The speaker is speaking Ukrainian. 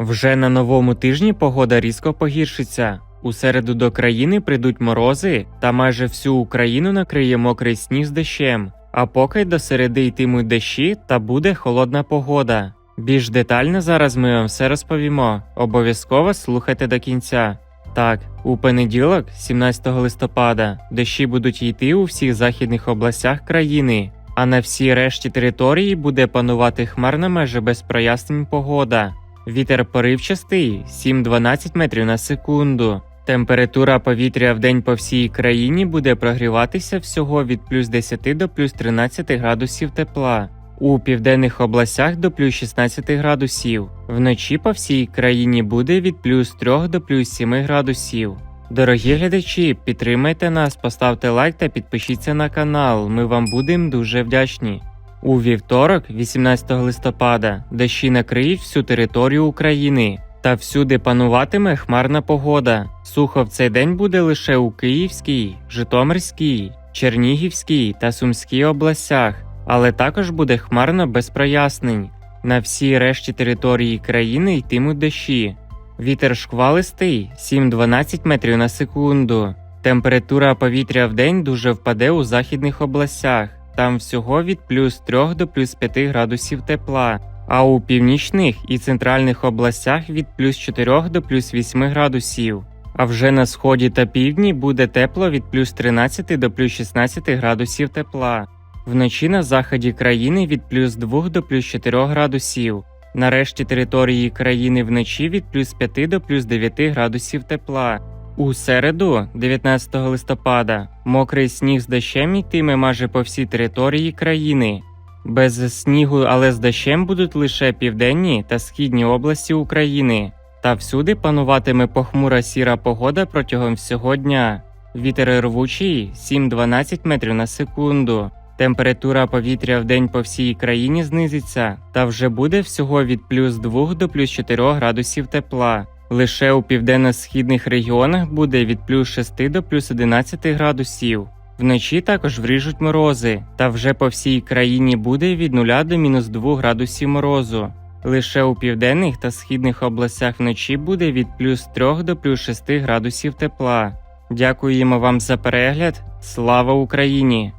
Вже на новому тижні погода різко погіршиться. У середу до країни прийдуть морози, та майже всю Україну накриє мокрий сніг з дощем. А поки до середи йтимуть дощі та буде холодна погода. Більш детально зараз ми вам все розповімо. Обов'язково слухайте до кінця. Так, у понеділок, 17 листопада, дощі будуть йти у всіх західних областях країни, а на всій решті території буде панувати хмарна майже без прояснень погода. Вітер поривчастий 7-12 метрів на секунду. Температура повітря в день по всій країні буде прогріватися всього від плюс 10 до плюс 13 градусів тепла. У південних областях до плюс 16 градусів. Вночі по всій країні буде від плюс 3 до плюс 7 градусів. Дорогі глядачі, підтримайте нас, поставте лайк та підпишіться на канал. Ми вам будемо дуже вдячні. У вівторок, 18 листопада, дощі накриють всю територію України. Та всюди пануватиме хмарна погода. Сухо в цей день буде лише у Київській, Житомирській, Чернігівській та Сумській областях, але також буде хмарно без прояснень. На всій решті території країни йтимуть дощі. Вітер шквалистий 7-12 метрів на секунду. Температура повітря в день дуже впаде у західних областях. Там всього від плюс 3 до плюс 5 градусів тепла, а у північних і центральних областях від плюс 4 до плюс 8 градусів. А вже на сході та півдні буде тепло від плюс 13 до плюс 16 градусів тепла. Вночі на заході країни від плюс 2 до плюс 4 градусів. На решті території країни вночі від плюс 5 до плюс 9 градусів тепла. У середу, 19 листопада, мокрий сніг з дощем йтиме майже по всій території країни. Без снігу, але з дощем будуть лише південні та східні області України. Та всюди пануватиме похмура сіра погода протягом всього дня. Вітер рвучий 7-12 метрів на секунду. Температура повітря в день по всій країні знизиться, та вже буде всього від плюс 2 до плюс 4 градусів тепла. Лише у південно-східних регіонах буде від плюс 6 до плюс 11 градусів. Вночі також вріжуть морози, та вже по всій країні буде від 0 до мінус 2 градусів морозу. Лише у південних та східних областях вночі буде від плюс 3 до плюс 6 градусів тепла. Дякуємо вам за перегляд. Слава Україні!